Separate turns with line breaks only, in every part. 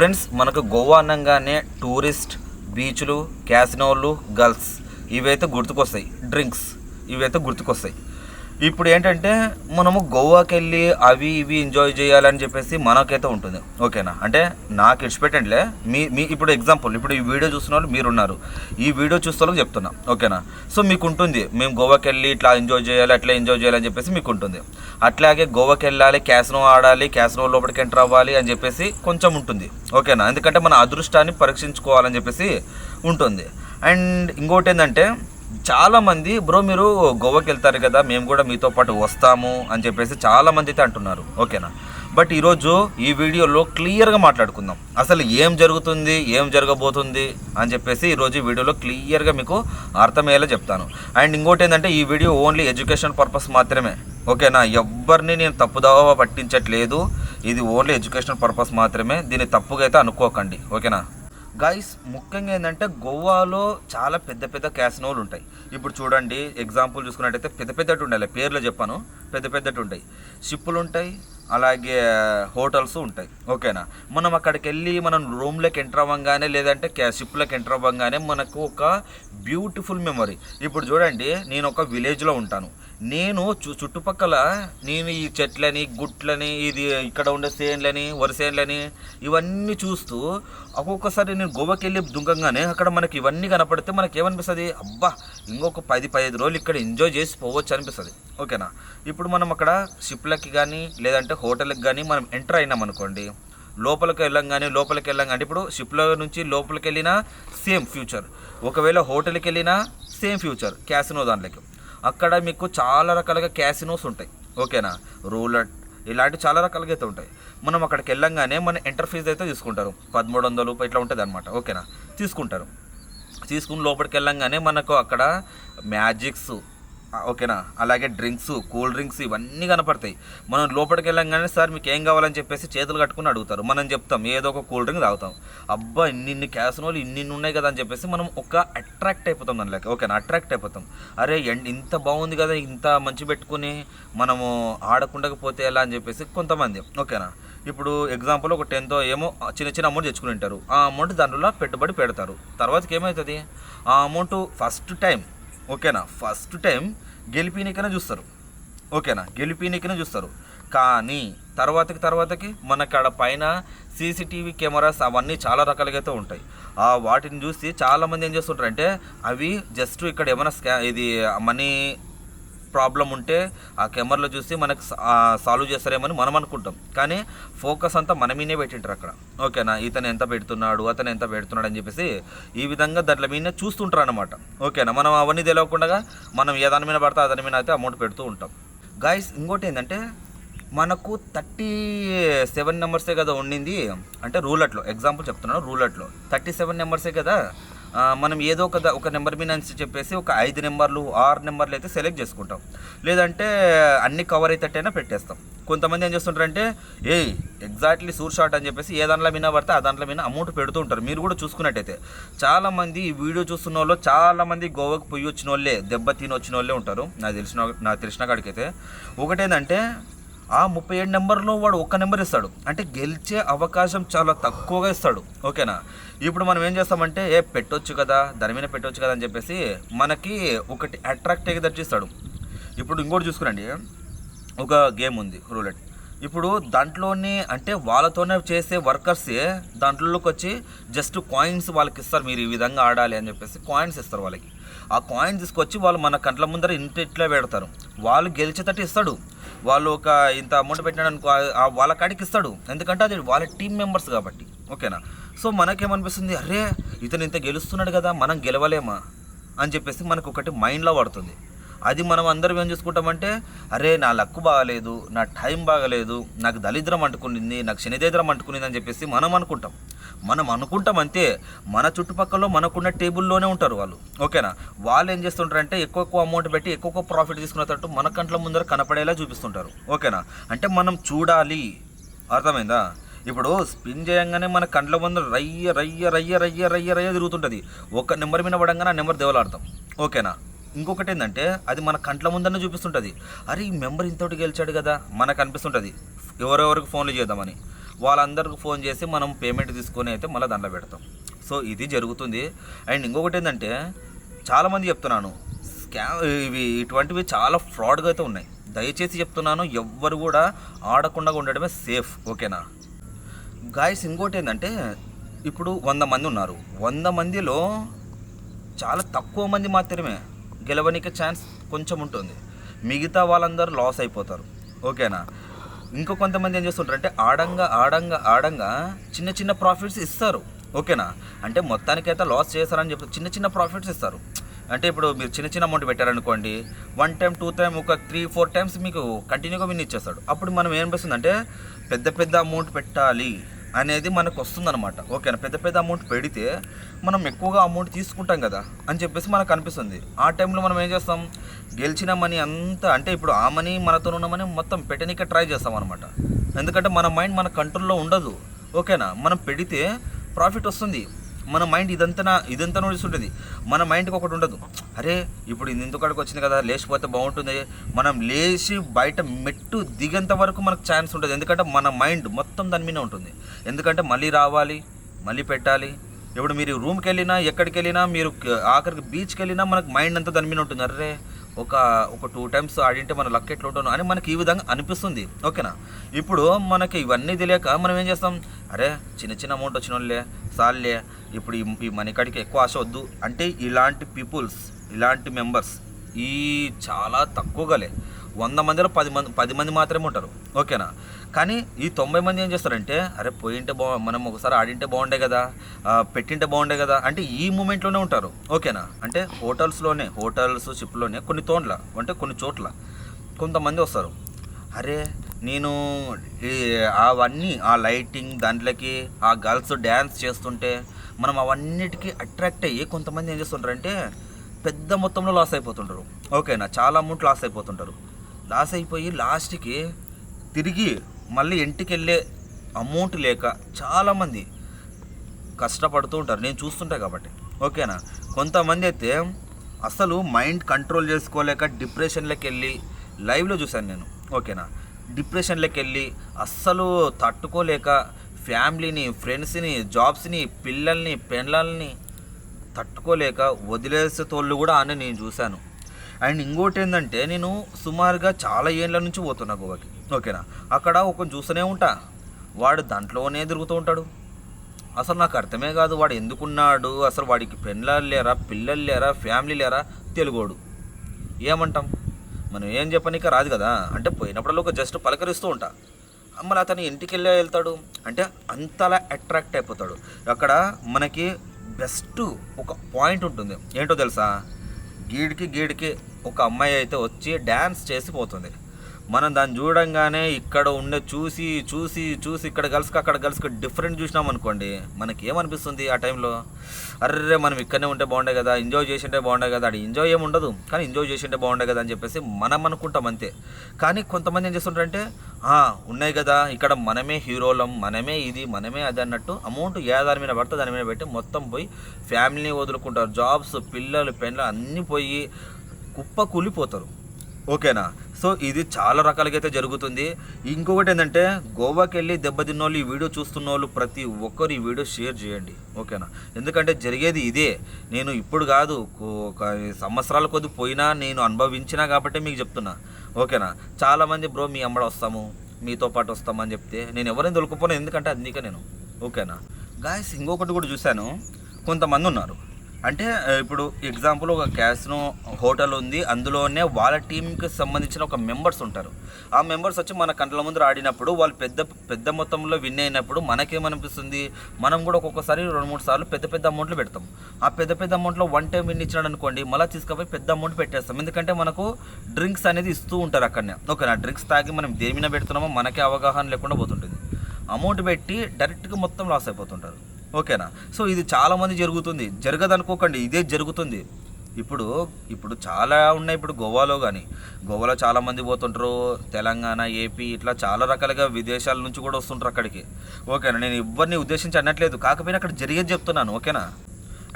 Friends మనకు గోవా అనగానే tourist బీచ్లు క్యాసినోలు గర్ల్స్ ఇవైతే గుర్తుకొస్తాయి. డ్రింక్స్ ఇవైతే గుర్తుకొస్తాయి. ఇప్పుడు ఏంటంటే మనము గోవాకి వెళ్ళి అవి ఇవి ఎంజాయ్ చేయాలని చెప్పేసి మనకైతే ఉంటుంది. ఓకేనా? అంటే నాకు ఇడిచిపెట్టండిలే మీ మీ ఇప్పుడు ఎగ్జాంపుల్ ఇప్పుడు ఈ వీడియో చూస్తున్న వాళ్ళు మీరున్నారు. ఈ వీడియో చూస్తే చెప్తున్నా. ఓకేనా? సో మీకు ఉంటుంది మేము గోవాకి వెళ్ళి ఇట్లా ఎంజాయ్ చేయాలి అట్లా ఎంజాయ్ చేయాలని చెప్పేసి మీకు ఉంటుంది అట్లాగే గోవాకి వెళ్ళాలి క్యాసినో ఆడాలి క్యాసినో లోపలికి ఎంటర్ అవ్వాలి అని చెప్పేసి కొంచెం ఉంటుంది. ఓకేనా? ఎందుకంటే మన అదృష్టాన్ని పరీక్షించుకోవాలని చెప్పేసి ఉంటుంది. అండ్ ఇంకోటి ఏంటంటే చాలామంది బ్రో మీరు గోవాకి వెళ్తారు కదా మేము కూడా మీతో పాటు వస్తాము అని చెప్పేసి చాలామంది అయితే అంటున్నారు. ఓకేనా? బట్ ఈరోజు ఈ వీడియోలో క్లియర్గా మాట్లాడుకుందాం. అసలు ఏం జరుగుతుంది ఏం జరగబోతుంది అని చెప్పేసి ఈరోజు ఈ వీడియోలో క్లియర్గా మీకు అర్థమయ్యేలా చెప్తాను. అండ్ ఇంకోటి ఏంటంటే ఈ వీడియో ఓన్లీ ఎడ్యుకేషన్ పర్పస్ మాత్రమే. ఓకేనా? ఎవ్వరిని నేను తప్పుదావా పట్టించట్లేదు. ఇది ఓన్లీ ఎడ్యుకేషన్ పర్పస్ మాత్రమే. దీన్ని తప్పుగా అయితే అనుకోకండి. ఓకేనా? గైస్ ముఖ్యంగా ఏంటంటే గోవాలో చాలా పెద్ద పెద్ద క్యాసినోలు ఉంటాయి. ఇప్పుడు చూడండి ఎగ్జాంపుల్ చూసుకున్నట్టయితే పెద్ద పెద్దటి ఉండాలి. పేర్లు చెప్పాను. పెద్ద పెద్దటి ఉంటాయి. షిప్పులు ఉంటాయి. అలాగే హోటల్స్ ఉంటాయి. ఓకేనా మనం అక్కడికి వెళ్ళి మనం రూమ్లోకి ఎంటర్ అవ్వగానే లేదంటే క్యా షిప్లోకి ఎంటర్ అవ్వగానే మనకు ఒక బ్యూటిఫుల్ మెమరీ ఇప్పుడు చూడండి నేను ఒక విలేజ్లో ఉంటాను. నేను చు చుట్టుపక్కల నేను ఈ చెట్లని గుట్లని ఇది ఇక్కడ ఉండే సేన్లని వరిసేన్లని ఇవన్నీ చూస్తూ ఒక్కొక్కసారి నేను గోవాకి వెళ్ళి దుంగంగానే అక్కడ మనకి ఇవన్నీ కనపడితే మనకి ఏమనిపిస్తుంది అబ్బా ఇంకొక పది పదిహేను రోజులు ఇక్కడ ఎంజాయ్ చేసి పోవచ్చు అనిపిస్తుంది. ఓకేనా? ఇప్పుడు మనం అక్కడ షిప్లకి కానీ లేదంటే హోటల్కి కానీ మనం ఎంటర్ అయినాం అనుకోండి లోపలికి వెళ్ళంగానే లోపలికి వెళ్ళంగానే ఇప్పుడు షిప్లో నుంచి లోపలికి వెళ్ళినా సేమ్ ఫ్యూచర్. ఒకవేళ హోటల్కి వెళ్ళినా సేమ్ ఫ్యూచర్ క్యాసినో దాంట్లోకి. అక్కడ మీకు చాలా రకాలుగా క్యాసినోస్ ఉంటాయి. ఓకేనా? రూలెట్ ఇలాంటి చాలా రకాలుగా అయితే ఉంటాయి. మనం అక్కడికి వెళ్ళంగానే మన ఎంటర్ ఫీజు అయితే తీసుకుంటారు. పదమూడు వందలు ఇట్లా ఉంటుంది అనమాట ఓకేనా? తీసుకుంటారు. తీసుకుని లోపలికి వెళ్ళంగానే మనకు అక్కడ మ్యాజిక్స్ ఓకేనా? అలాగే డ్రింక్స్ కూల్ డ్రింక్స్ ఇవన్నీ కనపడతాయి. మనం లోపలికి వెళ్ళంగానే సార్ మీకు ఏం కావాలని చెప్పేసి చేతులు కట్టుకుని అడుగుతారు. మనం చెప్తాం ఏదో ఒక కూల్ డ్రింక్ తాగుతాం. అబ్బా ఇన్ని క్యాసనోలు క్యాసినోలు ఇన్ని ఉన్నాయి కదా అని చెప్పేసి మనం ఒక అట్రాక్ట్ అయిపోతాం దాని లెక్క. ఓకేనా? అట్రాక్ట్ అయిపోతాం. అరే ఎండ్ ఇంత బాగుంది కదా ఇంత మంచి పెట్టుకుని మనము ఆడకుండా పోతే ఎలా? అని చెప్పేసి కొంతమంది. ఓకేనా? ఇప్పుడు ఎగ్జాంపుల్ ఒక టెన్తో ఏమో చిన్న చిన్న అమౌంట్ తెచ్చుకుని ఉంటారు ఆ అమౌంట్ దానిలో పెట్టుబడి పెడతారు. తర్వాతకి ఏమవుతుంది ఆ అమౌంట్ ఫస్ట్ టైం ఓకేనా? ఫస్ట్ టైం గెలిపినకనే చూస్తారు. ఓకేనా? గెలిపినకనే చూస్తారు. కానీ తర్వాతకి తర్వాతకి మనకాడ పైన సీసీటీవీ కెమెరాస్ అవన్నీ చాలా రకాలుగా అయితే ఉంటాయి. ఆ వాటిని చూసి చాలామంది ఏం చేస్తుంటారంటే అవి జస్ట్ ఇక్కడ ఏమైనా స్కా ఇది మనీ ప్రాబ్లం ఉంటే ఆ కెమెరాలో చూసి మనకు సాల్వ్ చేస్తారేమని మనం అనుకుంటాం. కానీ ఫోకస్ అంతా మన మీదే పెట్టింటారు అక్కడ. ఓకేనా? ఇతను ఎంత పెడుతున్నాడు అతను ఎంత పెడుతున్నాడు అని చెప్పేసి ఈ విధంగా దాంట్లో మీదే చూస్తుంటారు అనమాట ఓకేనా? మనం అవన్నీ తెలియకుండా మనం ఏ దాని మీద పడితే ఆ దాని మీద అయితే అమౌంట్ పెడుతూ ఉంటాం. గాయస్ ఇంకోటి ఏంటంటే మనకు థర్టీ సెవెన్ నెంబర్సే కదా ఉండింది. అంటే రూలట్లో ఎగ్జాంపుల్ చెప్తున్నాను రూలట్లో థర్టీ సెవెన్ నెంబర్సే కదా? మనం ఏదో ఒక ఒక నెంబర్ మీద అని చెప్పేసి ఒక ఐదు నెంబర్లు ఆరు నెంబర్లు అయితే సెలెక్ట్ చేసుకుంటాం. లేదంటే అన్ని కవర్ అయితేటైనా పెట్టేస్తాం. కొంతమంది ఏం చేస్తుంటారంటే ఏ ఎగ్జాక్ట్లీ సూర్ షాట్ అని చెప్పేసి ఏ దాంట్లో మీద పడితే ఆ దాంట్లో మీద అమౌంట్ పెడుతూ ఉంటారు. మీరు కూడా చూసుకున్నట్టయితే చాలామంది ఈ వీడియో చూస్తున్న వాళ్ళు చాలామంది గోవాకు పోయి వచ్చిన వాళ్ళే దెబ్బ తిని వచ్చిన వాళ్ళే ఉంటారు. నాకు తెలిసిన నాకు తెలిసిన కాడికైతే. ఒకటేంటంటే ఆ ముప్పై ఏడు నెంబర్లో వాడు ఒక్క నెంబర్ ఇస్తాడు. అంటే గెలిచే అవకాశం చాలా తక్కువగా ఇస్తాడు. ఓకేనా? ఇప్పుడు మనం ఏం చేస్తామంటే ఏ పెట్టొచ్చు కదా దాని మీద పెట్టొచ్చు కదా అని చెప్పేసి మనకి ఒకటి అట్రాక్ట్ అయ్యేటట్టు ఇస్తాడు. ఇప్పుడు ఇంకోటి చూసుకురండి ఒక గేమ్ ఉంది రూలెట్. ఇప్పుడు దాంట్లోనే అంటే వాళ్ళతోనే చేసే వర్కర్సే దాంట్లోకి వచ్చి జస్ట్ కాయిన్స్ వాళ్ళకి ఇస్తారు మీరు ఈ విధంగా ఆడాలి అని చెప్పేసి కాయిన్స్ ఇస్తారు వాళ్ళకి. ఆ కాయిన్స్ తీసుకొచ్చి వాళ్ళు మన కంట్ల ముందర ఇంత ఇట్లా పెడతారు. వాళ్ళు గెలిచేటట్టు ఇస్తాడు. వాళ్ళు ఒక ఇంత అమౌంట్ పెట్టినాడు అనుకో వాళ్ళ కాడికి ఇస్తాడు. ఎందుకంటే అది వాళ్ళ టీం మెంబర్స్ కాబట్టి. ఓకేనా? సో మనకేమనిపిస్తుంది? అరే ఇతను ఇంత గెలుస్తున్నాడు కదా మనం గెలవలేమా? అని చెప్పేసి మనకు ఒకటి మైండ్లో పడుతుంది. అది మనం అందరం ఏం చూసుకుంటామంటే అరే నా లక్కు బాగలేదు నా టైం బాగలేదు నాకు దరిద్రం అంటుకునింది నాకు శనిదేద్రం అంటుకునింది అని చెప్పేసి మనం అనుకుంటాం. మనం అనుకుంటాం అంతే మన చుట్టుపక్కల మనకున్న టేబుల్లోనే ఉంటారు వాళ్ళు. ఓకేనా? వాళ్ళు ఏం చేస్తుంటారంటే ఎక్కువ ఎక్కువ అమౌంట్ పెట్టి ఎక్కువ ఎక్కువ ప్రాఫిట్ తీసుకునేటట్టు మన కంట్ల ముందర కనపడేలా చూపిస్తుంటారు. ఓకేనా? అంటే మనం చూడాలి. అర్థమైందా? ఇప్పుడు స్పిన్ చేయంగానే మన కండ్ల ముందర రయ్య రయ్య రయ్య రయ్య రయ్య రయ్య తిరుగుతుంటుంది. ఒక నెంబర్ మీద పడంగానే ఆ నెంబర్ దేవలాడతాం. ఓకేనా? ఇంకొకటి ఏంటంటే అది మన కంట్ల ముందరనే చూపిస్తుంటుంది. అరే ఈ మెంబర్ ఇంతటి గెలిచాడు కదా మనకు అనిపిస్తుంటుంది. ఎవరెవరికి ఫోన్లు చేద్దామని. వాళ్ళందరికి ఫోన్ చేసి మనం పేమెంట్ తీసుకొని అయితే మళ్ళీ దాంట్లో పెడతాం. సో ఇది జరుగుతుంది. అండ్ ఇంకొకటి ఏంటంటే చాలామంది చెప్తున్నాను స్కామ్ ఇవి ఇటువంటివి చాలా ఫ్రాడ్గా అయితే ఉన్నాయి. దయచేసి చెప్తున్నాను ఎవ్వరు కూడా ఆడకుండా ఉండడమే సేఫ్ ఓకేనా? గాయస్ ఇంకోటి ఏంటంటే ఇప్పుడు వంద మంది ఉన్నారు. వంద మందిలో చాలా తక్కువ మంది మాత్రమే గెలవనికి ఛాన్స్ కొంచెం ఉంటుంది. మిగతా వాళ్ళందరూ లాస్ అయిపోతారు. ఓకేనా? ఇంకో కొంతమంది ఏం చేస్తుంటారు అంటే ఆడంగా ఆడంగా ఆడంగా చిన్న చిన్న ప్రాఫిట్స్ ఇస్తారు. ఓకేనా? అంటే మొత్తానికైతే లాస్ చేస్తారని చెప్పి చిన్న చిన్న ప్రాఫిట్స్ ఇస్తారు. అంటే ఇప్పుడు మీరు చిన్న చిన్న అమౌంట్ పెట్టారనుకోండి వన్ టైం టూ టైం ఒక త్రీ ఫోర్ టైమ్స్ మీకు కంటిన్యూగా విన్ ఇచ్చేస్తాడు. అప్పుడు మనం ఏం అంటే పెద్ద పెద్ద అమౌంట్ పెట్టాలి. అనేది మనకు వస్తుందన్నమాట. ఓకేనా? పెద్ద పెద్ద అమౌంట్ పెడితే మనం ఎక్కువగా అమౌంట్ తీసుకుంటాం కదా అని చెప్పేసి మనకు అనిపిస్తుంది. ఆ టైంలో మనం ఏం చేస్తాం? గెలిచిన మనీ అంతా అంటే ఇప్పుడు ఆ మనీ మనతో ఉన్న మనీ మొత్తం పెట్టనీకే ట్రై చేస్తాం అనమాట ఎందుకంటే మన మైండ్ మన కంట్రోల్లో ఉండదు. ఓకేనా? మనం పెడితే ప్రాఫిట్ వస్తుంది. మన మైండ్ ఇదంతా ఇదంతా నడుస్తుంటుంది. మన మైండ్కి ఒకటి ఉండదు. అరే ఇప్పుడు ఇది ఇందుకడికి వచ్చింది కదా లేచిపోతే బాగుంటుంది. మనం లేచి బయట మెట్టు దిగేంత వరకు మనకు ఛాన్స్ ఉంటుంది. ఎందుకంటే మన మైండ్ మొత్తం దాని మీద ఉంటుంది. ఎందుకంటే మళ్ళీ రావాలి మళ్ళీ పెట్టాలి. ఇప్పుడు మీరు రూమ్కి వెళ్ళినా ఎక్కడికి వెళ్ళినా మీరు ఆఖరికి బీచ్కి వెళ్ళినా మనకు మైండ్ అంతా దాని మీద ఉంటుంది. అరే ఒక ఒక టూ టైమ్స్ ఆడింటే మన లక్ ఎట్లా ఉంటాను అని మనకి ఈ విధంగా అనిపిస్తుంది. ఓకేనా? ఇప్పుడు మనకి ఇవన్నీ తెలియక మనం ఏం చేస్తాం? అరే చిన్న చిన్న అమౌంట్ వచ్చిన వాళ్ళే సార్లే ఇప్పుడు ఈ మన మనీ ఎక్కువ ఆశ వద్దు. అంటే ఇలాంటి పీపుల్స్ ఇలాంటి మెంబర్స్ ఈ చాలా తక్కువగాలే వంద మందిలో పది మంది పది మంది మాత్రమే ఉంటారు. ఓకేనా? కానీ ఈ తొంభై మంది ఏం చేస్తారంటే అరే పోయింటే బా మనం ఒకసారి ఆడింటే బాగుండే కదా పెట్టింటే బాగుండే కదా అంటే ఈ మూమెంట్లోనే ఉంటారు. ఓకేనా? అంటే హోటల్స్లోనే హోటల్స్ షిప్లోనే కొన్ని తోండ్ల అంటే కొన్ని చోట్ల కొంతమంది వస్తారు. అరే నేను ఈ అవన్నీ ఆ లైటింగ్ దాంట్లోకి ఆ గర్ల్స్ డ్యాన్స్ చేస్తుంటే మనం అవన్నిటికీ అట్రాక్ట్ అయ్యి కొంతమంది ఏం చేస్తుంటారంటే పెద్ద మొత్తంలో లాస్ అయిపోతుంటారు. ఓకేనా? చాలా అమౌంట్ లాస్ అయిపోతుంటారు. లాస్ అయిపోయి లాస్ట్కి తిరిగి మళ్ళీ ఇంటికి వెళ్ళే అమౌంట్ లేక చాలామంది కష్టపడుతూ ఉంటారు. నేను చూస్తుంటా కాబట్టి. ఓకేనా? కొంతమంది అయితే అసలు మైండ్ కంట్రోల్ చేసుకోలేక డిప్రెషన్లోకి వెళ్ళి లైవ్లో చూశాను నేను. ఓకేనా? డిప్రెషన్లోకి వెళ్ళి అస్సలు తట్టుకోలేక ఫ్యామిలీని ఫ్రెండ్స్ని జాబ్స్ని పిల్లల్ని పెళ్ళల్ని తట్టుకోలేక వదిలేసే తోళ్ళు కూడా అని నేను చూశాను. అండ్ ఇంకోటి ఏంటంటే నేను సుమారుగా చాలా ఏళ్ళ నుంచి పోతున్నా గోవాకి. ఓకేనా? అక్కడ ఒక చూస్తూనే ఉంటా. వాడు దాంట్లోనే తిరుగుతూ ఉంటాడు. అసలు నాకు అర్థమే కాదు వాడు ఎందుకున్నాడు? అసలు వాడికి పెళ్ళాలు లేరా పిల్లలు లేరా ఫ్యామిలీ లేరా? తెలుగోడు. ఏమంటాం? మనం ఏం చెప్పనీక రాదు కదా? అంటే పోయినప్పుడల్లా ఒక జస్ట్ పలకరిస్తూ ఉంటా. మళ్ళీ అతను ఇంటికి వెళ్ళే వెళ్తాడు. అంటే అంతలా అట్రాక్ట్ అయిపోతాడు. అక్కడ మనకి బెస్ట్ ఒక పాయింట్ ఉంటుంది. ఏంటో తెలుసా? గీడికి గీడికి ఒక అమ్మాయి అయితే వచ్చి డ్యాన్స్ చేసి పోతుంది. మనం దాన్ని చూడంగానే ఇక్కడ ఉండే చూసి చూసి చూసి ఇక్కడ గర్ల్స్కి అక్కడ గర్ల్స్కి డిఫరెంట్ చూసినాం అనుకోండి మనకి ఏమనిపిస్తుంది ఆ టైంలో అర్రే మనం ఇక్కడనే ఉంటే బాగుండే కదా ఎంజాయ్ చేసింటే బాగుండే కదా అది ఎంజాయ్ ఏమి ఉండదు. కానీ ఎంజాయ్ చేసింటే బాగుండే కదా అని చెప్పేసి మనం అనుకుంటాం అంతే. కానీ కొంతమంది ఏం చేస్తుంటారంటే ఉన్నాయి కదా ఇక్కడ మనమే హీరోలం మనమే ఇది మనమే అది అన్నట్టు అమౌంట్ ఏ దాని మీద పడితే దాని మీద పెట్టి మొత్తం పోయి ఫ్యామిలీని వదులుకుంటారు. జాబ్స్ పిల్లలు పెన్లు అన్నీ పోయి కుప్ప కూలిపోతారు ఓకేనా? సో ఇది చాలా రకాలుగా అయితే జరుగుతుంది. ఇంకొకటి ఏంటంటే గోవాకి వెళ్ళి దెబ్బతిన్న వాళ్ళు ఈ వీడియో చూస్తున్న వాళ్ళు ప్రతి ఒక్కరు ఈ వీడియో షేర్ చేయండి. ఓకేనా? ఎందుకంటే జరిగేది ఇదే. నేను ఇప్పుడు కాదు ఒక సంవత్సరాల కొద్ది పోయినా నేను అనుభవించినా కాబట్టి మీకు చెప్తున్నా. ఓకేనా? చాలామంది బ్రో మీ అమ్మడ వస్తాము మీతో పాటు వస్తామని చెప్తే నేను ఎవరైనా దొరికిపోను ఎందుకంటే అందుకే నేను. ఓకేనా? గాయస్ ఇంకొకటి కూడా చూశాను. కొంతమంది ఉన్నారు. అంటే ఇప్పుడు ఎగ్జాంపుల్ ఒక క్యాస్నో హోటల్ ఉంది అందులోనే వాళ్ళ టీంకి సంబంధించిన ఒక మెంబర్స్ ఉంటారు. ఆ మెంబర్స్ వచ్చి మన కంట్ల ముందు ఆడినప్పుడు వాళ్ళు పెద్ద పెద్ద మొత్తంలో విన్ అయినప్పుడు మనకేమనిపిస్తుంది? మనం కూడా ఒక్కొక్కసారి రెండు మూడు సార్లు పెద్ద పెద్ద అమౌంట్లు పెడతాం. ఆ పెద్ద పెద్ద అమౌంట్లో వన్ టైం విన్ ఇచ్చినాడు అనుకోండి మళ్ళీ తీసుకుపోయి పెద్ద అమౌంట్ పెట్టేస్తాం. ఎందుకంటే మనకు డ్రింక్స్ అనేది ఇస్తూ ఉంటారు అక్కడనే. ఓకేనా? డ్రింక్స్ తాగి మనం దేని పెడుతున్నామో మనకే అవగాహన లేకుండా పోతుంటుంది. అమౌంట్ పెట్టి డైరెక్ట్గా మొత్తం లాస్ అయిపోతుంటారు. ఓకేనా? సో ఇది చాలామంది జరుగుతుంది. జరగదు అనుకోకండి ఇదే జరుగుతుంది. ఇప్పుడు ఇప్పుడు చాలా ఉన్నాయి ఇప్పుడు గోవాలో కానీ గోవాలో చాలామంది పోతుంటారు తెలంగాణ ఏపీ ఇట్లా చాలా రకాలుగా విదేశాల నుంచి కూడా వస్తుంటారు అక్కడికి. ఓకేనా? నేను ఇవ్వరిని ఉద్దేశించి అనట్లేదు. కాకపోయినా అక్కడ జరిగేది చెప్తున్నాను ఓకేనా?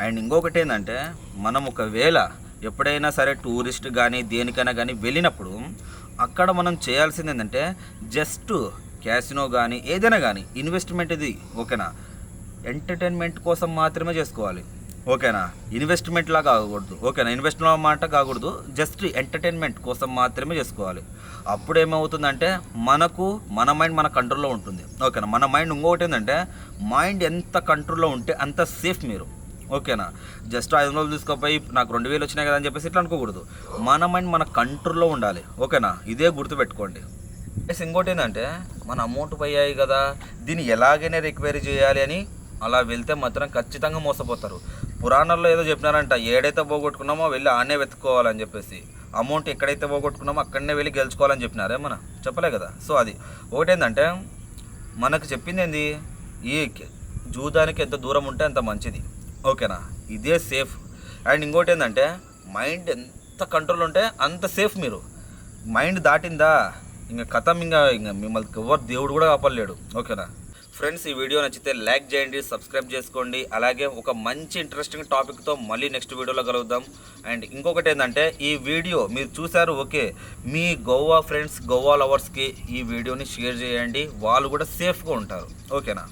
అండ్ ఇంకొకటి ఏంటంటే మనం ఒకవేళ ఎప్పుడైనా సరే టూరిస్ట్ కానీ దేనికైనా కానీ వెళ్ళినప్పుడు అక్కడ మనం చేయాల్సింది ఏంటంటే జస్ట్ క్యాసినో కానీ ఏదైనా కానీ ఇన్వెస్ట్మెంట్ ఇది ఓకేనా? ఎంటర్టైన్మెంట్ కోసం మాత్రమే చేసుకోవాలి. ఓకేనా? ఇన్వెస్ట్మెంట్ లా కాకూడదు ఓకేనా? ఇన్వెస్ట్మెంట్ మాట కాకూడదు. జస్ట్ ఎంటర్టైన్మెంట్ కోసం మాత్రమే చేసుకోవాలి. అప్పుడు ఏమవుతుందంటే మనకు మన మైండ్ మన కంట్రోల్లో ఉంటుంది. ఓకేనా? మన మైండ్ ఇంకొకటి ఏంటంటే మైండ్ ఎంత కంట్రోల్లో ఉంటే అంత సేఫ్ మీరు. ఓకేనా? జస్ట్ ఐదు వందలు తీసుకోపోయి నాకు రెండు వేలు వచ్చినాయి కదా అని చెప్పేసి ఇట్లా అనుకోకూడదు. మన మైండ్ మన కంట్రోల్లో ఉండాలి. ఓకేనా? ఇదే గుర్తుపెట్టుకోండి ఇంకోటి ఏంటంటే మన అమౌంట్ పోయాయి కదా. దీన్ని ఎలాగైనా రిక్వైరీ చేయాలి అని అలా వెళ్తే మాత్రం ఖచ్చితంగా మోసపోతారు. పురాణాల్లో ఏదో చెప్పినారంట ఏడైతే పోగొట్టుకున్నామో వెళ్ళి ఆనే వెతుక్కోవాలని చెప్పేసి. అమౌంట్ ఎక్కడైతే పోగొట్టుకున్నామో అక్కడనే వెళ్ళి గెలుచుకోవాలని చెప్పినారే మన చెప్పలే కదా. సో అది. ఒకటేంటంటే మనకు చెప్పింది ఏంది ఈ జూదానికి ఎంత దూరం ఉంటే అంత మంచిది. ఓకేనా? ఇదే సేఫ్. అండ్ ఇంకోటి ఏంటంటే మైండ్ ఎంత కంట్రోల్ ఉంటే అంత సేఫ్ మీరు. మైండ్ దాటిందా? ఇంకా కథం ఇంకా ఇంకా మిమ్మల్ని ఎవరు దేవుడు కూడా కాపాడలేడు. ఓకేనా? ఫ్రెండ్స్ ఈ వీడియో నచ్చితే లైక్ చేయండి సబ్స్క్రైబ్ చేసుకోండి. అలాగే ఒక మంచి ఇంట్రెస్టింగ్ టాపిక్తో మళ్ళీ నెక్స్ట్ వీడియోలో కలుగుదాం అండ్ ఇంకొకటి ఏంటంటే ఈ వీడియో మీరు చూసారు ఓకే. మీ గోవా ఫ్రెండ్స్ గోవా లవర్స్కి ఈ వీడియోని షేర్ చేయండి. వాళ్ళు కూడా సేఫ్గా ఉంటారు. ఓకేనా?